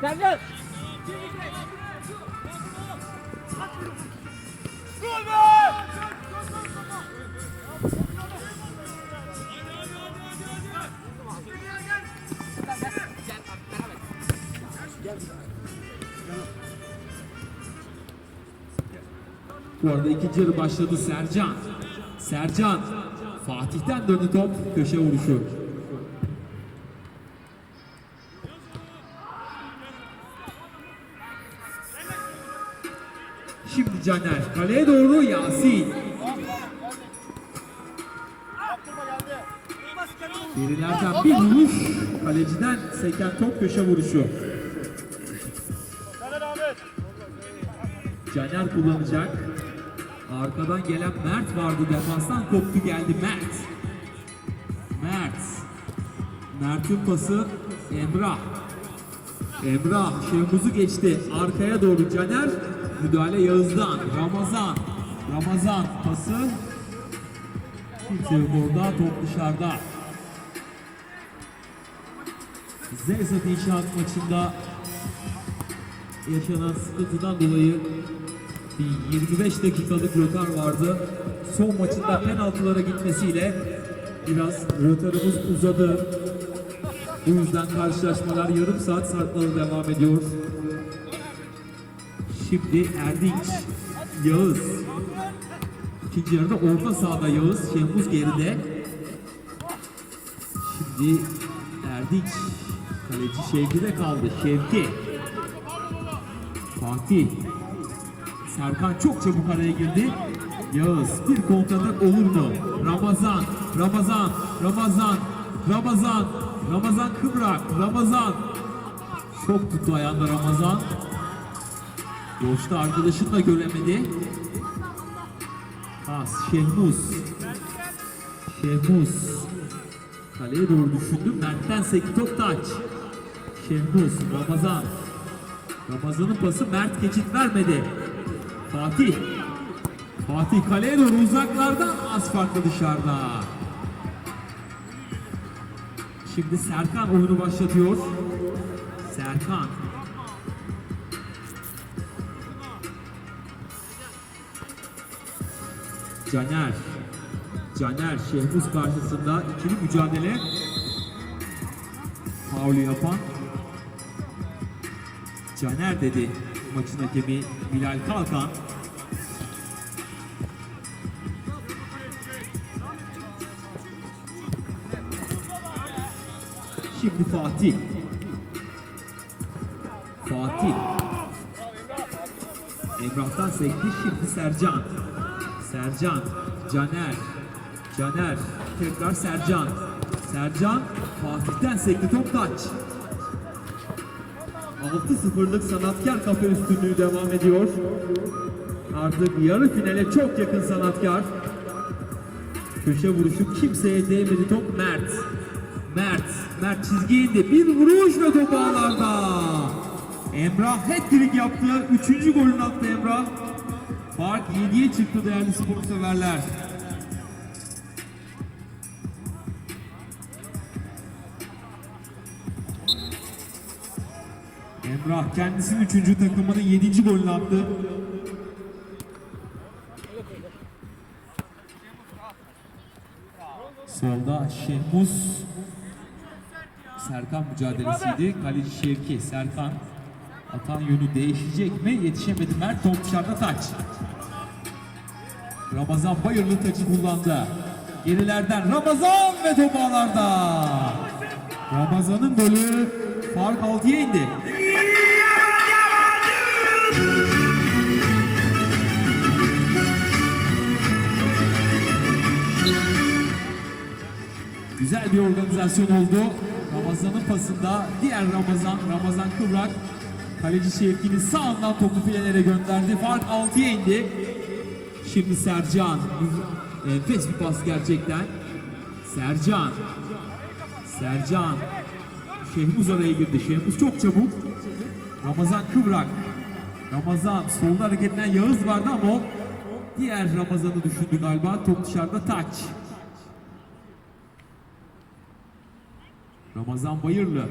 Sercan. Bu arada ikinci yarı başladı Sercan. Sercan. Fatih'ten döndü top. Köşe vuruşu. Caner. Kaleye doğru Yasin. Gerilerden bir vuruş. Kaleciden seken top köşe vuruşu. Caner kullanacak. Arkadan gelen Mert vardı. Defanstan koptu geldi Mert. Mert. Mert'in pası Emrah. Emrah Şehmuz'u geçti. Arkaya doğru Caner. Müdahale Yağız'dan. Ramazan. Ramazan pası. Kimse yok orada. Top dışarıda. Zeyzat İnşaat maçında yaşanan sıkıntıdan dolayı bir 25 dakikalık rötar vardı. Son maçında penaltılara gitmesiyle biraz rötarımız uzadı. Bu yüzden karşılaşmalar yarım saat sarkmalı devam ediyor. Şimdi Erdinç, Yağız. İkinci yarıda orta sahada Yağız, Şehmuz geride. Şimdi Erdinç, kaleci Şevki'de kaldı. Şevki. Fatih. Serkan çok çabuk araya girdi. Yağız bir kontratak olur mu? Ramazan, Ramazan, Ramazan, Ramazan, Ramazan Kıbrak, Ramazan. Çok tuttu ayağında Ramazan. Boşta arkadaşını da göremedi. Pas, Şehmuz. Şehmuz. Kaleye doğru düşündü. Mert'ten sekti top taç. Şehmuz, Ramazan. Ramazan'ın pası Mert geçit vermedi. Fatih. Fatih kaleye doğru uzaklarda az farklı dışarıda. Şimdi Serkan oyunu başlatıyor. Serkan. Caner. Caner Şehmuz karşısında ikili mücadele. Faulü yapan Caner dedi maçın hakemi Bilal Kalkan. Şimdi Fatih. Fatih. Emrah'tan sekti şimdi Sercan. Sercan. Caner. Caner. Tekrar Sercan. Sercan. Fatih'ten sekti top taç. 6-0'lık sanatkar kafe üstünlüğü devam ediyor. Artık yarı finale çok yakın sanatkar. Köşe vuruşu kimseye değmedi top Mert. Mert, Mert çizgiye indi. Bir vuruş ve top ağlarda. Emrah hat-trick yaptı. Üçüncü golünü attı Emrah. Fark 7'ye çıktı değerli spor severler. Emrah kendisinin üçüncü takımının yedinci golünü attı. Solda Şehmuz Serkan mücadelesiydi. Kaleci Şevki Serkan atan yönü değişecek mi? Yetişemedi Mert top dışarıda taç. Ramazan Bayırlı taçı kullandı. Gerilerden Ramazan ve top ağlarda. Ramazan'ın golü fark 6'ya indi. Güzel bir organizasyon oldu. Ramazan'ın pasında diğer Ramazan, Ramazan Kıvrak kaleci Şevki'nin sağından topu filelere gönderdi. Fark 6'ya indi. Şimdi Sercan. Enfes bir pas gerçekten. Sercan. Sercan. Şehmuz araya girdi. Şehmuz çok çabuk. Ramazan Kıvrak. Ramazan solda hareketlenen Yağız vardı ama diğer Ramazan'ı düşündü galiba. Top dışarıda taç. Ramazan Bayırlı.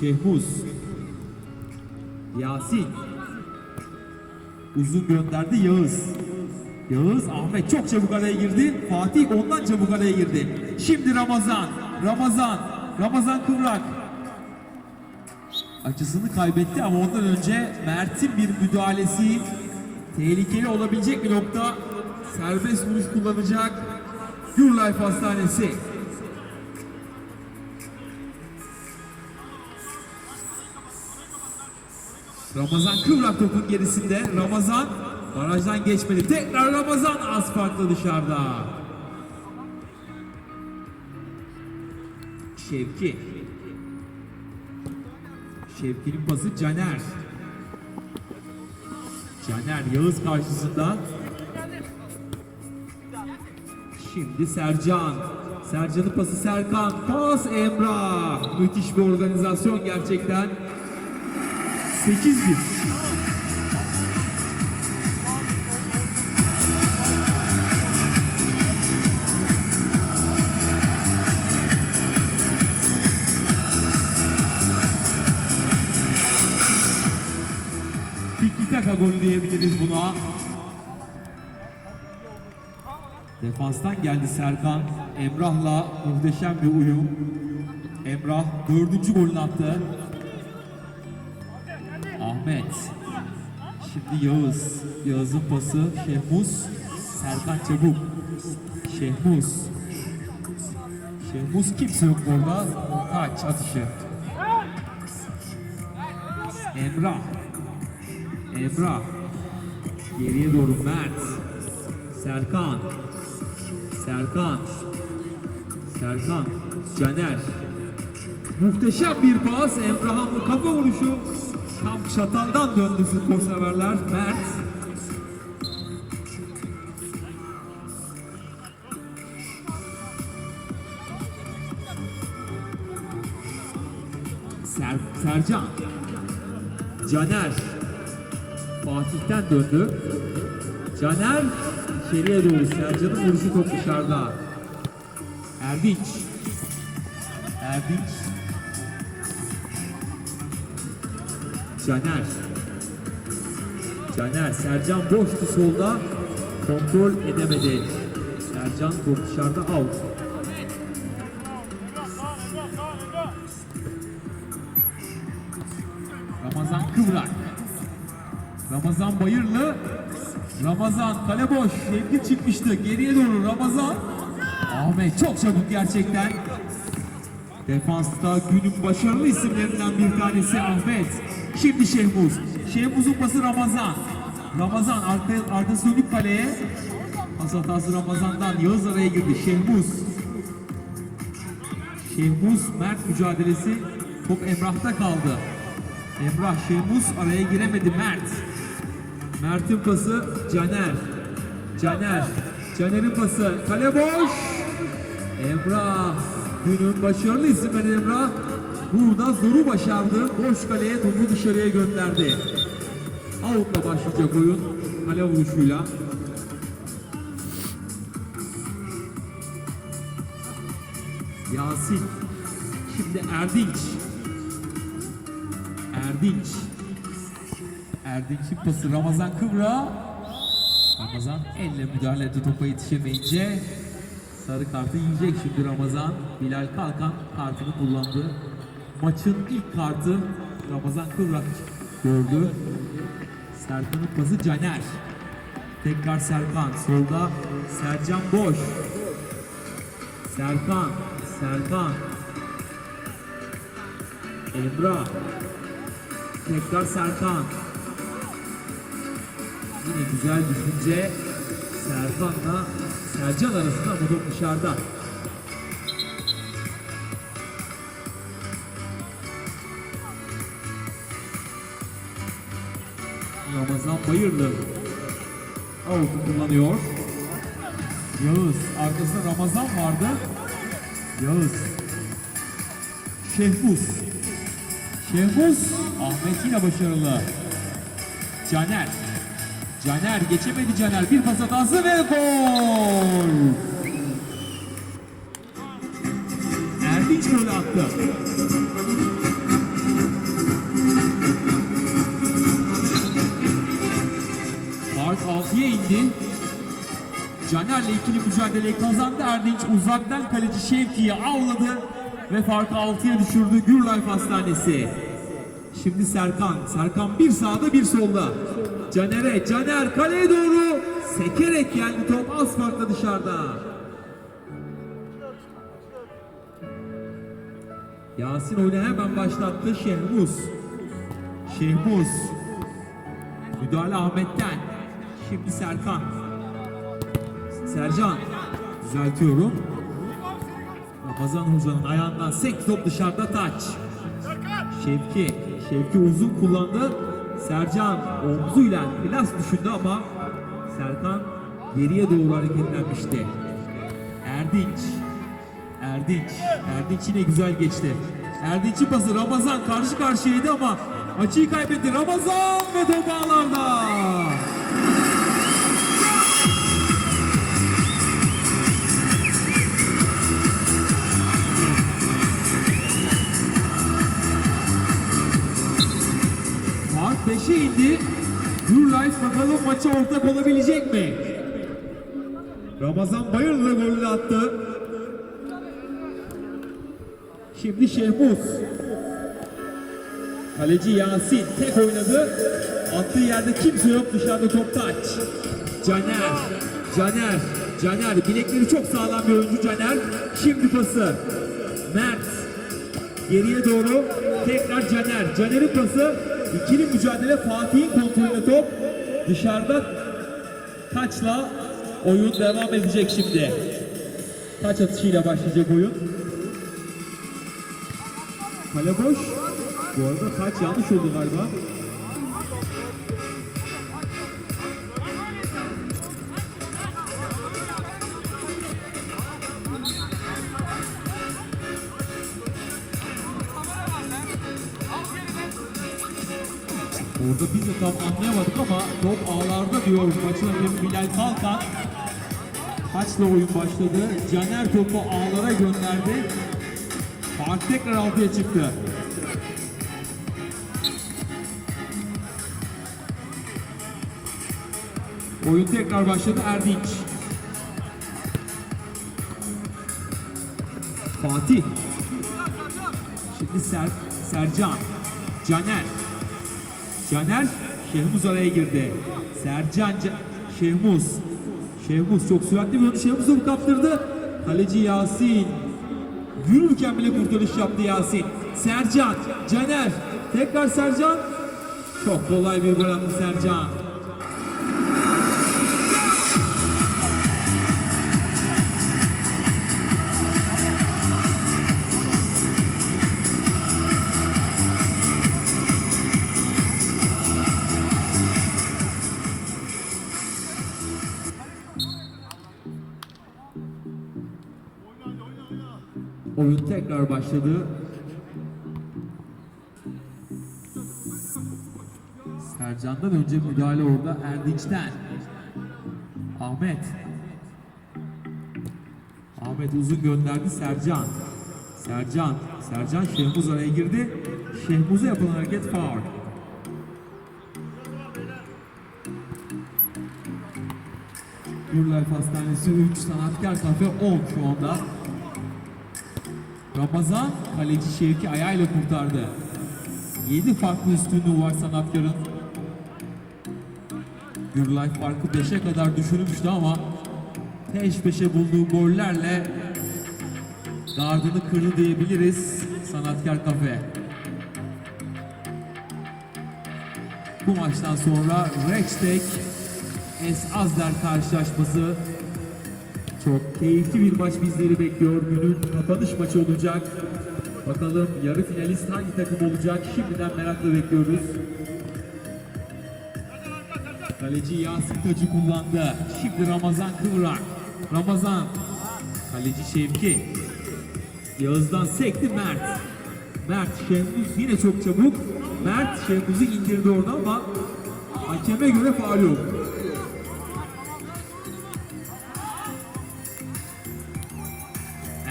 Şehmuz. Yasin. Uzun gönderdi Yağız. Yağız Ahmet çok çabuk araya girdi. Fatih ondan çabuk araya girdi. Şimdi Ramazan. Ramazan. Ramazan Kıvrak. Açısını kaybetti ama ondan önce Mert'in bir müdahalesi tehlikeli olabilecek bir nokta. Serbest vuruş kullanacak. Your Life Hastanesi. Ramazan Kıvrak topun gerisinde. Ramazan barajdan geçmedi. Tekrar Ramazan az farklı dışarıda. Şevki. Şevki'nin pası Caner. Caner Yağız karşısında. Şimdi Sercan. Sercan'ın pası Serkan. Pas Emrah. Müthiş bir organizasyon gerçekten. 8-1. Tiki taka golü diyebiliriz buna. Defanstan geldi Serkan. Emrah'la muhteşem bir uyum. Emrah dördüncü golünü attı. Ahmet. Şimdi Yağız. Yağız'ın pası. Şehmuz. Serkan Çabuk. Şehmuz. Şehmuz kimse yok orada. Kaç atışı. Emrah. Emrah. Geriye doğru Mert. Serkan. Serkan. Serkan. Caner. Muhteşem bir pas. Emrah'ın kafa vuruşu. Tam çataldan döndü futbol severler. Mert. Ser, Sercan. Caner. Fatih'ten döndü. Caner içeriye doğru Sercan'ın vuruşu top dışarıda. Erdinç. Erdinç. Caner. Caner. Sercan boştu solda. Kontrol edemedi. Sercan top dışarıda out. Ramazan Kıvrak. Ramazan Bayırlı. Ramazan kale boş. Şevki çıkmıştı. Geriye doğru Ramazan. Ahmet çok çabuk gerçekten. Defansta günün başarılı isimlerinden bir tanesi Ahmet. Şimdi Şehmuz. Şehmuz'un pası Ramazan. Ramazan arka, arkası dönük kaleye. Pas hatası Ramazan'dan Yağız araya girdi. Şehmuz. Şehmuz Mert mücadelesi top Emrah'ta kaldı. Emrah Şehmuz araya giremedi Mert. Mert'in pası Caner. Caner. Caner'in pası kale boş. Emrah. Günün başarılı isimleri Emrah. Burada zoru başardı. Boş kaleye topu dışarıya gönderdi. Out'la başlayacak oyun. Kale vuruşuyla. Yasin. Şimdi Erdinç. Erdinç. Erdinç'in pası Ramazan Kıvra. Ramazan elle müdahale etti topa yetişemeyince. Sarı kartı yiyecek şimdi Ramazan. Bilal Kalkan kartını kullandı. Maçın ilk kartı Ramazan Kıvrak gördü. Serkan'ın pası Caner. Tekrar Serkan. Solda Sercan Boş. Serkan. Serkan. Emrah. Tekrar Serkan. Yine güzel düşünce Serkan'la Sercan arasında ama top dışarıda. Ramazan Bayırlı avutu kullanıyor. Yağız. Arkasında Ramazan vardı. Yağız. Şehbuz. Şehbuz. Ahmet yine başarılı. Caner. Caner geçemedi Caner. Bir pas hatası ve gol. Erdinç golü attı. Caner'le ikili mücadeleyi kazandı. Erdinç uzaktan kaleci Şevki'yi avladı ve farkı 6'ya düşürdü Gürlife Hastanesi. Şimdi Serkan. Serkan bir sağda bir solda. Caner'e. Caner kaleye doğru sekerek geldi top az farkla dışarıda. Yasin oyunu hemen başlattı Şehmuz. Şehmuz. Müdahale Ahmet'ten. Şimdi Serkan. Sercan. Düzeltiyorum. Ramazan Hoca'nın ayağından sek top dışarıda taç. Şevki. Şevki uzun kullandı. Sercan omzuyla biraz düşündü ama Serkan geriye doğru hareketlenmişti. Erdinç. Erdinç. Erdinç yine güzel geçti. Erdinç'in pası Ramazan karşı karşıyaydı ama açıyı kaybetti. Ramazan ve top ağlarda. 5'e indi. Gürlife bakalım maça ortak olabilecek mi? Ramazan Bayırlı golünü attı. Şimdi Şehmuz. Kaleci Yasin tek oynadı. Attığı yerde kimse yok dışarıda top taç. Caner. Caner. Caner. Bilekleri çok sağlam bir oyuncu Caner. Şimdi pası. Mert. Geriye doğru tekrar Caner. Caner'in pası. İkili mücadele Fatih'in kontrolünde top. Dışarıda taçla oyun devam edecek şimdi. Taç atışıyla başlayacak oyun. Kale boş. Bu arada taç yanlış oldu galiba. Orada biz de tam anlayamadık ama top ağlarda diyor maçın hakemi Bilal Kalkan. Taçla oyun başladı. Caner topu ağlara gönderdi. Fark tekrar altıya çıktı. Oyun tekrar başladı Erdinç. Fatih. Şimdi Ser, Sercan. Caner. Caner Şehmuz araya girdi. Sercan Ca- Şehmuz. Şehmuz çok süratli bir oyuncu. Şehmuz kaptırdı. Kaleci Yasin. Yürürken bile kurtarış yaptı Yasin. Sercan. Caner. Tekrar Sercan. Çok kolay bir gol attı Sercan. Oyun tekrar başladı. Sercan'dan önce müdahale orada Erdinç'ten. Ahmet. Ahmet uzun gönderdi Sercan. Sercan. Sercan Şehmuz araya girdi. Şehmuz'a yapılan hareket faul. Gürlife Hastanesi 3, Sanatkar Kafe 10 şu anda. Ramazan kaleci Şevki ayağıyla kurtardı. 7 farklı üstünlüğü var sanatkarın. Gürlife farkı 5'e kadar düşürmüştü ama peş peşe bulduğu gollerle gardını kırdı diyebiliriz Sanatkar Kafe. Bu maçtan sonra Rextek Es Azler karşılaşması çok keyifli bir maç bizleri bekliyor. Günün kapanış maçı olacak. Bakalım yarı finalist hangi takım olacak? Şimdiden merakla bekliyoruz. Kaleci Yasin Tacı kullandı. Şimdi Ramazan Kıvrak. Ramazan. Kaleci Şevki. Yağız'dan sekti Mert. Mert Şemuz yine çok çabuk. Mert Şemuz'u indirdi orada ama hakeme göre faul yok.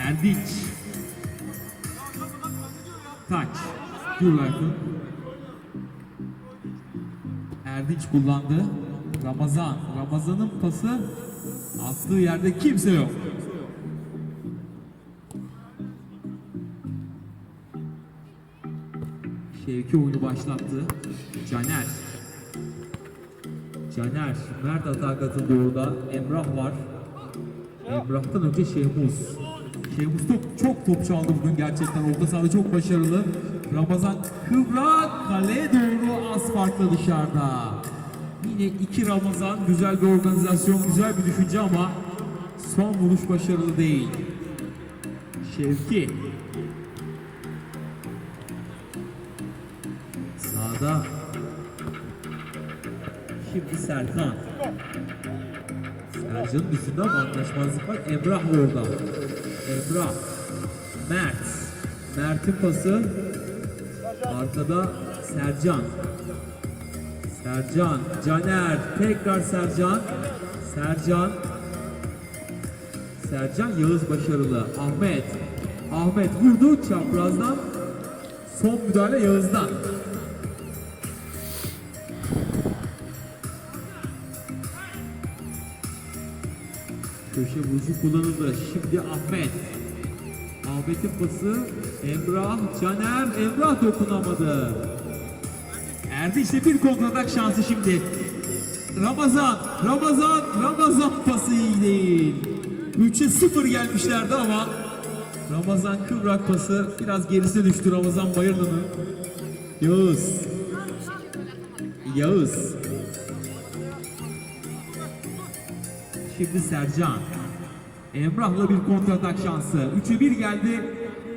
Erdinç. Taç. Gürlife'ın. Erdinç kullandı. Ramazan. Ramazan'ın pası attığı yerde kimse yok. Şevki oyunu başlattı. Caner. Caner. Mert atağa katıldı. Emrah var. Emrah'tan önce Şehmuz. Şehmuz top, çok top çaldı bugün gerçekten. Orta sahada çok başarılı. Ramazan Kıvrak kaleye doğru az farklı dışarıda. Yine iki Ramazan. Güzel bir organizasyon, güzel bir düşünce ama son vuruş başarılı değil. Şevki. Sağda. Şimdi Serkan. Sercan'ın üstünde ama anlaşmazlık var. Emrah orada. Emrah. Mert. Mert'in pası. Arkada Sercan. Sercan. Caner. Tekrar Sercan. Sercan. Sercan Yağız başarılı. Ahmet. Ahmet vurdu çaprazdan. Son müdahale Yağız'dan. Köşe vuruşu kullanıldı. Şimdi Ahmet. Ahmet'in pası. Emrah, Caner, Emrah dokunamadı. Erdinç'te bir kontratak şansı şimdi. Ramazan, Ramazan, Ramazan pası iyi değil. 3'e 0 gelmişlerdi ama Ramazan kıvrak pası biraz gerisine düştü Ramazan Bayırlı'nın. Yağız. Yağız. Şimdi Sercan. Emrah'la bir kontratak şansı. 3'e 1 geldi.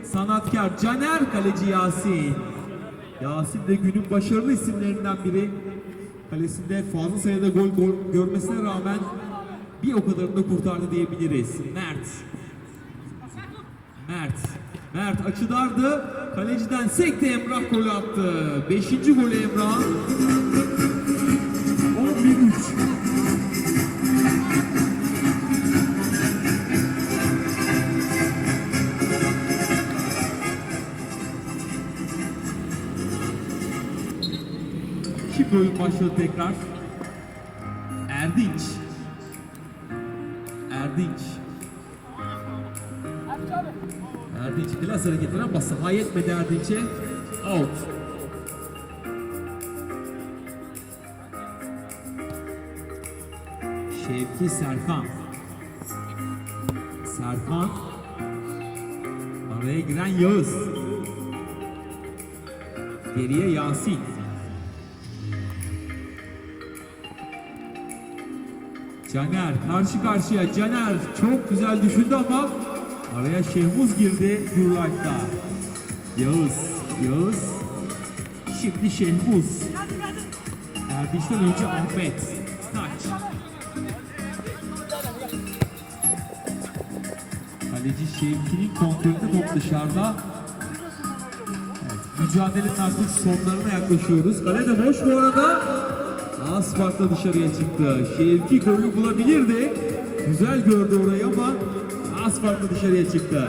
Sanatkar Caner kaleci Yasin. Yasin de günün başarılı isimlerinden biri. Kalesinde fazla sayıda gol, gol görmesine rağmen bir o kadarını da kurtardı diyebiliriz. Mert. Mert. Mert açıdardı. Kaleciden sekti Emrah golü attı. Beşinci golü Emrah. Oyun başladı tekrar. Erdinç. Erdinç. Erdinç klas hareketler ama saha yetmedi Erdinç'e. Out. Şevki Serkan. Serkan. Araya giren Yağız. Geriye Yasin. Caner karşı karşıya Caner çok güzel düşündü ama araya Şehmuz girdi Gürlayt'ta. Yağız, Yağız. Şimdi Şehmuz. Erdinç'ten önce Ahmet. Taç. Kaleci Şevki'nin kontrolünde top dışarıda. Evet, mücadelenin artık sonlarına yaklaşıyoruz. Kale de boş bu arada. Az farkla dışarıya çıktı. Şevki golü bulabilirdi. Güzel gördü orayı ama az farkla dışarıya çıktı.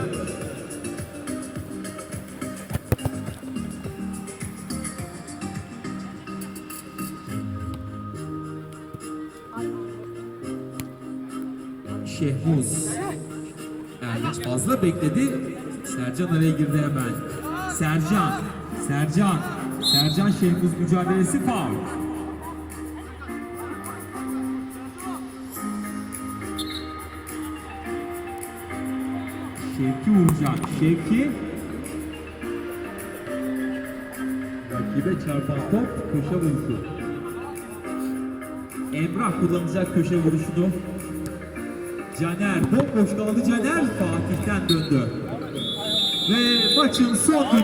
Şehmuz. Erdinç fazla bekledi. Sercan araya girdi hemen. Sercan. Sercan. Sercan Şehmuz mücadelesi faul. Şevki vuracak. Şevki. Rakibe çarpan top köşe vuruşu. Emrah kullanacak köşe vuruşunu. Caner bomboş kaldı Caner Fatih'ten döndü. Ve maçın son